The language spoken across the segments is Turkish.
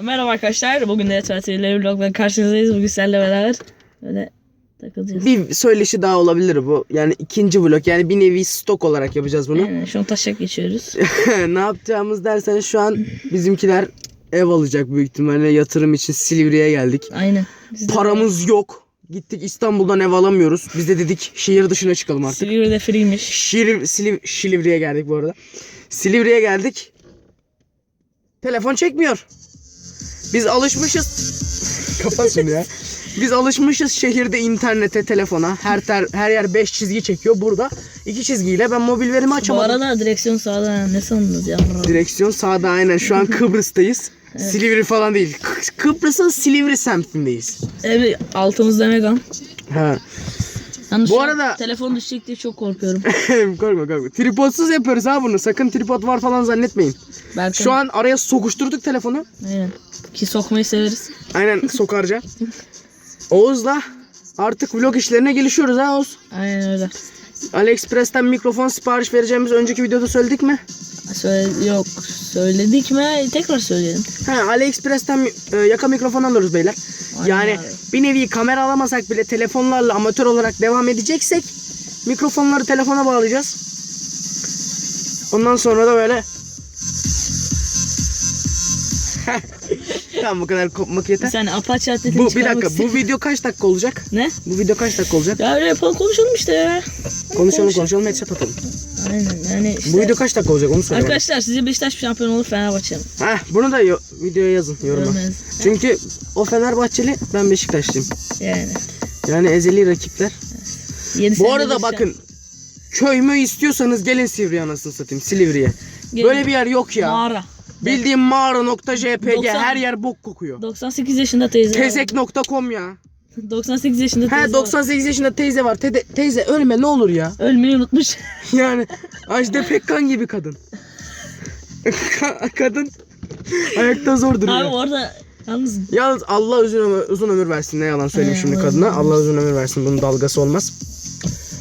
Merhaba arkadaşlar. Bugün de Tatiller Vlog'la karşınızdayız. Bugün sizlerle beraber böyle takılacağız. Bir söyleşi daha olabilir bu. Yani ikinci vlog. Yani bir nevi stok olarak yapacağız bunu. Aynen, şu an taşak geçiyoruz. ne yapacağımız derseniz şu an bizimkiler ev alacak büyük ihtimalle yatırım için Silivri'ye geldik. Aynen. Biz de Paramız yok. Gittik İstanbul'dan ev alamıyoruz. Biz de dedik şehir dışına çıkalım artık. Silivri'de freeymiş. Şiliv, Siliv, Silivri'ye geldik bu arada. Silivri'ye geldik. Telefon çekmiyor. Biz alışmışız. Kapat şunu ya. Biz alışmışız şehirde internete, telefona. Her ter, her yer 5 çizgi çekiyor. Burada iki çizgiyle ben mobil verimi Bu açamadım. arada direksiyon sağda ne sandınız ya? Direksiyon sağda aynen. Şu an Kıbrıs'tayız. Silivri falan değil. K- Kıbrıs'ın Silivri semtindeyiz. Evet altımızda Megan. Ha. Yalnız Bu arada- telefon düşecek diye çok korkuyorum. korkma korkma. Tripodsuz yapıyoruz ha bunu. Sakın tripod var falan zannetmeyin. Berkan. Şu an araya sokuşturduk telefonu. Aynen. Ki sokmayı severiz. Aynen sokarca. Oğuz'la artık vlog işlerine gelişiyoruz ha Oğuz. Aynen öyle. AliExpress'ten mikrofon sipariş vereceğimizi önceki videoda söyledik mi? Söyle, yok söyledik mi? Tekrar söyleyelim. Ha AliExpress'ten e, yaka mikrofon alıyoruz beyler. Aynen yani abi. bir nevi kamera alamasak bile telefonlarla amatör olarak devam edeceksek mikrofonları telefona bağlayacağız. Ondan sonra da böyle Tamam bu kadar kopmak yeter. saniye Apache atletini Bu bir dakika bu video kaç dakika olacak? Ne? Bu video kaç dakika olacak? Ya öyle yapalım konuşalım işte ya. Konuşalım konuşalım headshot atalım. Aynen yani işte. Bu video kaç dakika olacak onu söyle. Arkadaşlar size Beşiktaş şampiyon olur Fenerbahçe mi? Heh, bunu da yo- videoya yazın yoruma. Yorumlarınız. Çünkü o Fenerbahçeli ben Beşiktaşlıyım. Yani. Yani ezeli rakipler. Yedi Bu arada bakın köy mü istiyorsanız gelin Sivri'ye anasını satayım Silivri'ye. Gelin. Böyle bir yer yok ya. Mağara. Bildiğim mağara.jpg 90 her yer bok kokuyor. 98 yaşında teyze. Tezek.com ya. 98 yaşında teyze. He var. 98 yaşında teyze var. Tede- teyze ölme ne olur ya. Ölmeyi unutmuş. Yani Ajda Pekkan gibi kadın. kadın ayakta zor duruyor. Abi orada yalnız Yalnız Allah uzun ömür, uzun ömür versin. Ne yalan söyleyeyim şimdi kadına. Allah uzun ömür versin. Bunun dalgası olmaz.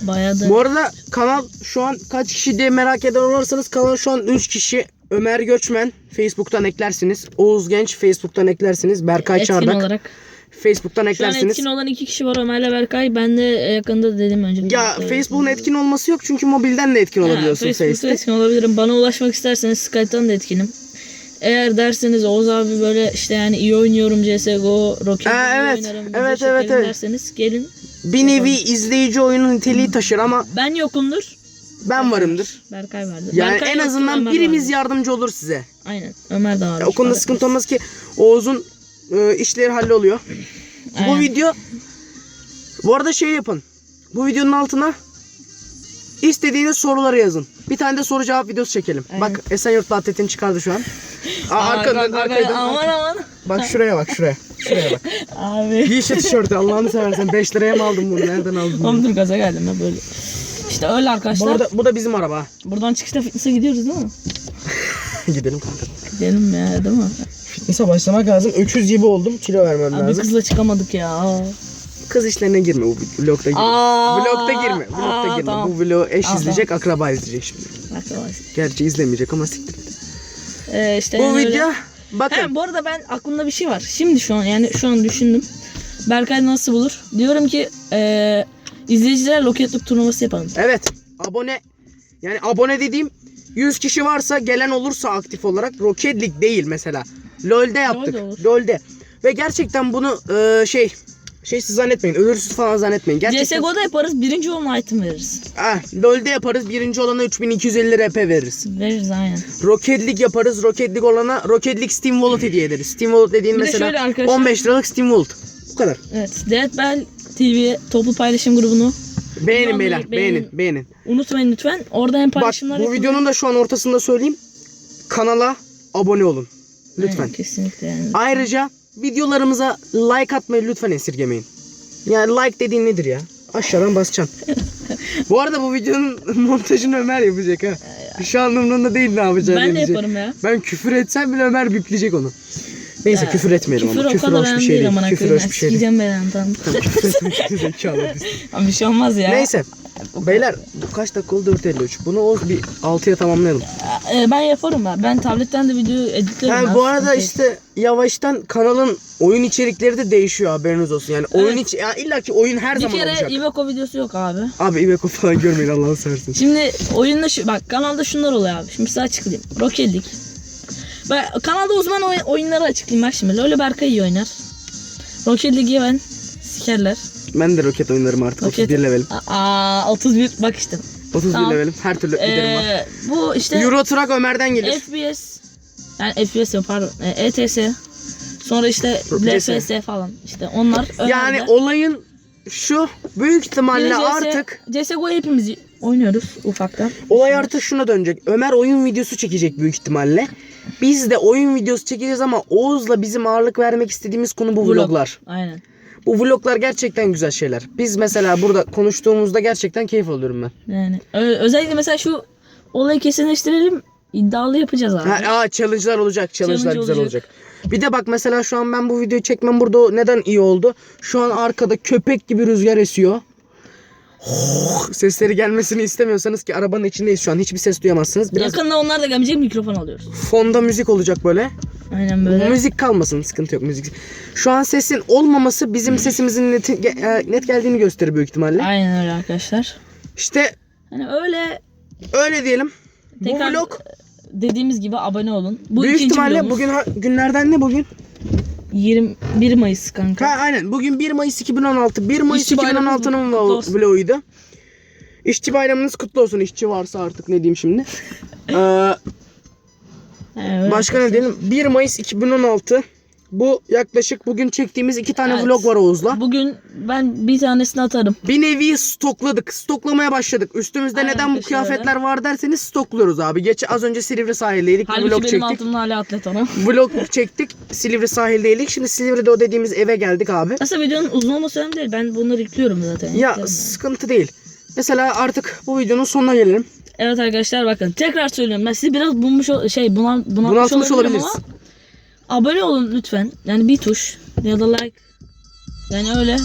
bayağı da Bu arada kanal şu an kaç kişi diye merak eden olursanız kanal şu an 3 kişi. Ömer Göçmen Facebook'tan eklersiniz. Oğuz Genç Facebook'tan eklersiniz. Berkay etkin Çardak olarak. Facebook'tan Şu an eklersiniz. etkin olan iki kişi var Ömer'le Berkay. Ben de yakında dedim önce. Ya Facebook'un etkin olması yok çünkü mobilden de etkin olabiliyorsun Facebook'ta Face'te. etkin olabilirim. Bana ulaşmak isterseniz Skype'tan da etkinim. Eğer derseniz Oğuz abi böyle işte yani iyi oynuyorum CSGO, Rocket Ha, League evet. oynarım, Evet, evet, evet. derseniz gelin. Bir nevi izleyici oyunun niteliği taşır ama Ben yokumdur. Ben varımdır. Berkay vardır. Yani Berkay en yoktur, azından Ömer birimiz vardır. yardımcı olur size. Aynen. Ömer de var. O konuda sıkıntı olmaz ki Oğuz'un e, işleri halloluyor. Bu Aynen. video bu arada şey yapın. Bu videonun altına istediğiniz soruları yazın. Bir tane de soru cevap videosu çekelim. Aynen. Bak Esenyurt Atlet'in çıkardı şu an. Aa, arkadan, arkadan, Aman aman. Bak şuraya bak şuraya. Şuraya bak. Abi. Giy şu tişörtü Allah'ını seversen 5 liraya mı aldın bunu? Nereden aldın bunu? Oğlum dur gaza geldim ya böyle. İşte öyle Bu, arkadaşlar. arada, bu da bizim araba. Buradan çıkışta fitness'e gidiyoruz değil mi? Gidelim kanka. Gidelim ya değil mi? Fitness'a başlamak lazım. Öküz gibi oldum. Kilo vermem Abi lazım. kızla çıkamadık ya. Kız işlerine girme bu vlogda girme. Aa, vlogda girme. Vlogda girme. tamam. Bu vlogu eş Aa, izleyecek, akraba izleyecek şimdi. Arkadaşlar. Gerçi izlemeyecek ama siktir. Ee, işte Bu yani öyle. video bakın. He, bu arada ben aklımda bir şey var. Şimdi şu an yani şu an düşündüm. Berkay nasıl bulur? Diyorum ki eee izleyiciler loketluk turnuvası yapalım. Evet. Abone yani abone dediğim 100 kişi varsa gelen olursa aktif olarak Rocket League değil mesela. LoL'de yaptık. LoL'de. LoL'de. Ve gerçekten bunu e, şey şeysiz zannetmeyin. Ölürsüz falan zannetmeyin. Gerçekten CSGO'da yaparız birinci olma item veririz. Ah, LoL'de yaparız. Birinci olana 3250 RP veririz. Veririz aynen. Rocket League yaparız. Rocket League olana Rocket League Steam Wallet hediye ederiz. Steam Wallet dediğin Bir de şöyle mesela arkadaşlar- 15 liralık Steam Wallet. Bu kadar. Evet. Dead Bell TV toplu paylaşım grubunu Beğenin beyler. beğenin. Beğenin. Unutmayın lütfen. Orada hem Bak paylaşımlar bu yapılıyor. videonun da şu an ortasında söyleyeyim. Kanala abone olun. Lütfen. Aynen, kesinlikle yani. Ayrıca videolarımıza like atmayı lütfen esirgemeyin. Yani like dediğin nedir ya? Aşağıdan basacaksın. bu arada bu videonun montajını Ömer yapacak ha. Şu an umurumda değil ne yapacağı Ben de diyecek. yaparım ya. Ben küfür etsem bile Ömer bipleyecek onu. Neyse Ya, küfür etmeyelim Küfür ama. o Küfür kadar hoş bir şey değil Küfür hoş bir şey değil. Sikeceğim ben tamam. Küfür etmek zekalı biz. Ama bir şey olmaz ya. Neyse. Beyler bu kaç dakika oldu 4.53. Bunu Oğuz bir 6'ya tamamlayalım. Ee, ben yaparım ben. Ben tabletten de video editlerim. Yani ya, bu arada sıkıntı işte yavaştan kanalın oyun içerikleri de değişiyor haberiniz olsun. Yani oyun Evet. iç ya illa ki oyun her. Bir zaman kere olacak. Iveco videosu yok abi. Abi Iveco falan görmeyin Allah'ını seversen. Şimdi oyunda şu bak kanalda şunlar oluyor abi. Şimdi size açıklayayım. Rocket League. Ben kanalda uzman oyun, oyunları açıklayayım bak şimdi. Lolo Berkay iyi oynar. Rocket League'i ben sikerler. Ben de roket oynarım artık. Roket- 31 levelim. Aa 31 bak işte. 31 Tamam. levelim. Her türlü giderim var. Ee, bu işte Euro Truck Ömer'den gelir. FPS yani FPS yok pardon. Ee, ETS sonra işte. LFS falan işte onlar yani Ömer'de. olayın şu büyük ihtimalle CS artık CSGO hepimiz oynuyoruz ufaktan. olay artık şuna dönecek. Ömer oyun videosu çekecek büyük ihtimalle. Biz de oyun videosu çekeceğiz ama Oğuz'la bizim ağırlık vermek istediğimiz konu bu Vlog. vloglar. Aynen. Bu vloglar gerçekten güzel şeyler. Biz mesela burada konuştuğumuzda gerçekten keyif alıyorum ben. Yani ö- özellikle mesela şu olayı kesinleştirelim. iddialı yapacağız abi. Ha, aa, challenge'lar olacak. Challenge'lar Challenge güzel olacak. olacak. Bir de bak mesela şu an ben bu videoyu çekmem burada neden iyi oldu? Şu an arkada köpek gibi rüzgar esiyor. Sesleri gelmesini istemiyorsanız ki arabanın içindeyiz şu an hiçbir ses duyamazsınız. Biraz Yakında onlar da gelmeyecek mikrofon alıyoruz. fonda müzik olacak böyle. Aynen böyle. Müzik kalmasın sıkıntı yok müzik. Şu an sesin olmaması bizim sesimizin net, ge- net geldiğini gösterir büyük ihtimalle. Aynen öyle arkadaşlar. İşte Hani öyle öyle diyelim. Tekrar bu vlog dediğimiz gibi abone olun. Bu büyük ikinci ihtimalle vlogumuz. bugün ha- günlerden ne bugün? 21 Mayıs kanka. Ha aynen. Bugün 1 Mayıs 2016. 1 Mayıs İşçi bayramımız 2016'nın kutlu vlo- olsun. vloguydu. İşçi bayramınız kutlu olsun. İşçi varsa artık ne diyeyim şimdi. Ee, Evet. başka ne diyelim? 1 Mayıs 2016. Bu yaklaşık bugün çektiğimiz iki tane Evet. vlog var Oğuz'la. Bugün ben bir tanesini atarım. Bir nevi stokladık. Stoklamaya başladık. Üstümüzde Aynen neden bu arkadaşlar, kıyafetler var derseniz stokluyoruz abi. Geç az önce Silivri sahildeydik. bir Halbuki vlog benim çektik. altımda hala atlet ona. Vlog çektik. Silivri sahildeydik. Şimdi Silivri'de o dediğimiz eve geldik abi. Aslında videonun uzun olması önemli değil. Ben bunları yüklüyorum zaten. Ya Yüklerim. sıkıntı değil. Mesela artık bu videonun sonuna gelelim. Evet arkadaşlar bakın tekrar söylüyorum. Ben sizi biraz bulmuş ol- şey bunal, bunaltmış, Bunaltmış olabilirim olabiliriz. ama abone olun lütfen. Yani bir tuş ya da like. Yani öyle.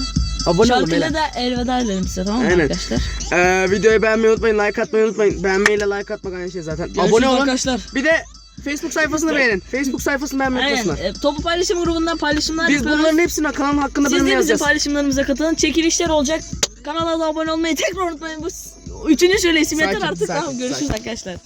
Abone olun Şarkıyla da elveda edelim size tamam mı Aynen. arkadaşlar? Ee, videoyu beğenmeyi unutmayın, like atmayı unutmayın. Beğenmeyle like atmak aynı şey zaten. Görüşürüz Abone olun. arkadaşlar. Bir de Facebook sayfasını beğenin. Facebook sayfasını beğenmeyi Aynen. unutmasınlar. E, Topu paylaşım grubundan paylaşımlar Biz yapıyoruz. bunların hepsini kanalın hakkında Siz de bizim yazacağız. paylaşımlarımıza katılın. Çekilişler olacak. Kanala da abone olmayı tekrar unutmayın. Bu s- üçüncü şöyle isim yeter Sakin, artık. sakin, tamam görüşürüz sakin. arkadaşlar.